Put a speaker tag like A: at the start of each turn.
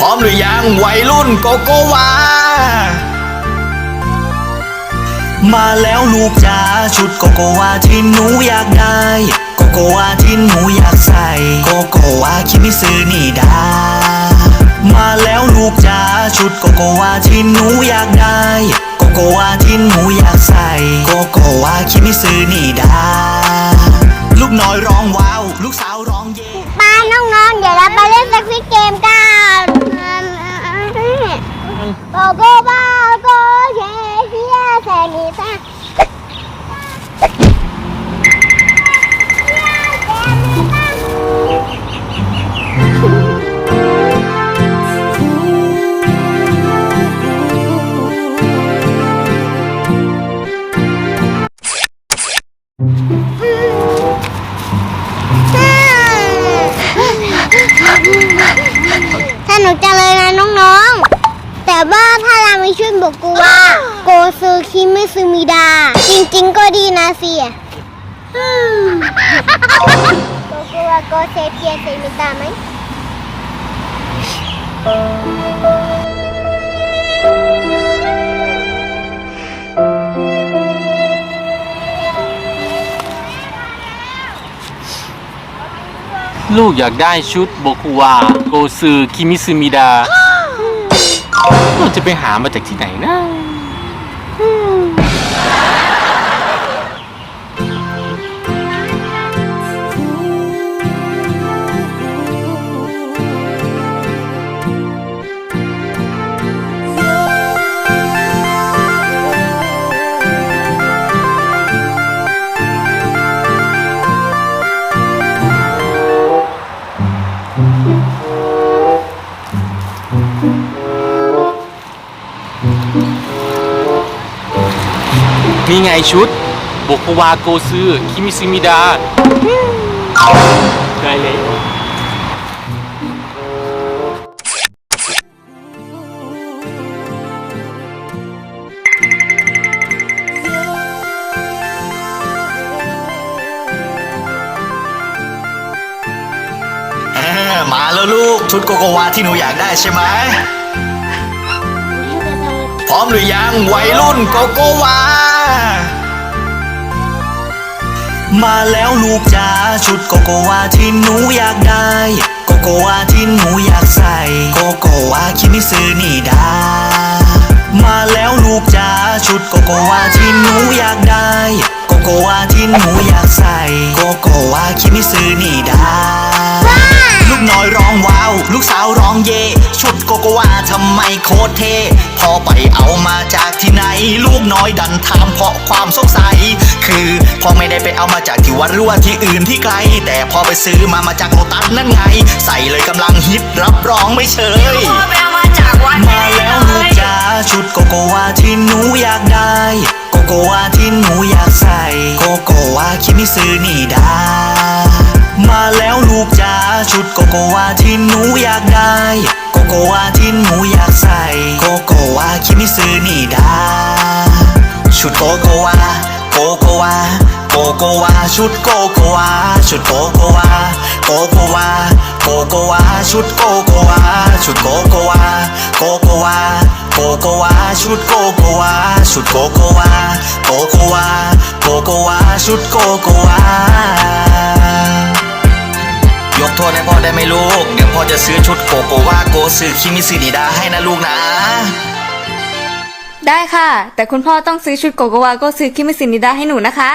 A: พร้อมหรือยังวัยรุ่นโกโกวา มาแล้วลูกจ๋าชุดโกโกวาที่หนูอยากได้ โกโกวาที่หนูอยากใส่ โกโกวาคิมิซึนี่ดามาแล้วลูกจ๋าชุดโกโกวาที่หนูอยากได้ โกโกวาที่หนูอยากใส่ โกโกวาคิมิซึนี่ดาลูกน้อยร้องว้าว ลูกสาวร้องเย่
B: ป้าน้องๆเดี๋ยวเราไปเล่นสควิตเกมกัน โกโๆแต่ว่าถ้าเราไม่ช่วยบอกกูว่า โกซูคิมิซึมิดา จริงๆก็ดีนะสิโกโกวาโกเซเปียเซมิดาไหม
C: ลูกอยากได้ชุดโบคุวา โกซือ คิมิซึมิดา เราจะไปหามาจากที่ไหนนะ นี่ไงชุดโบคุวาโกซือคิมิซึมิดา ได้เลย
A: มาแล้วลูก ชุดโกโกวาที่หนูอยากได้ใช่ไหม พร้อมหรือยังวัยรุ่นโกโกวา มาแล้วลูกจ๋าชุดโกโกวาที่หนูอยากได้ โกโกวาที่หนูอยากใส่ โกโกวาคิมิซึนี่ดา มาแล้วลูกจ๋าชุดโกโกวาที่หนูอยากได้ โกโกวาที่หนูอยากใส่ โกโกวาคิมิซึนี่ดา ลูกน้อยร้องว้าว ลูกสาวร้องเย่ชุดโกโกวาทำไมโคตรเท่พอไปเอามาจากที่ไหน ลูกน้อยดันถามเพราะความสงสัย คือพอไม่ได้ไปเอามาจากที่วัดหรือว่าที่อื่นที่ไกล แต่พอไปซื้อมามาจากโลตัสนั่นไง ใส่เลยกำลังฮิตรับรองไม่เชย
D: ไปเอามาจากวัด
A: มาแล้วลูกจ๋าชุดโกโกวาที่หนูอยากได้ โกโกวาที่หนูอยากใส่ โกโกวาคิมิซึนี่ดา มาแล้วลูกจ๋าชุดโกโกวาที่หนูอยากได้ โกโกวาที่หนูอยากใส่ โกโกวาคิมิซึนี่ดาชุดโกโกวาโกโกวาโกโกวาชุดโกโกวาชุดโกโกวาโกโกวาโกโกวาชุดโกโกวาชุดโกโกวาโกโกวาโกโกวาชุดโกโกวาชุดโกโกวาโกโกวาโกโกวาชุดโกโกวา ยกโทษให้พ่อได้ไหมลูก เดี๋ยวพ่อจะซื้อชุดโกโกวาโกซึคิมิซึนิดาให้นะลูกนะ
E: ได้ค่ะ แต่คุณพ่อต้องซื้อชุดโกโกวาโกซื้อคิมิซินิดาให้หนูนะคะ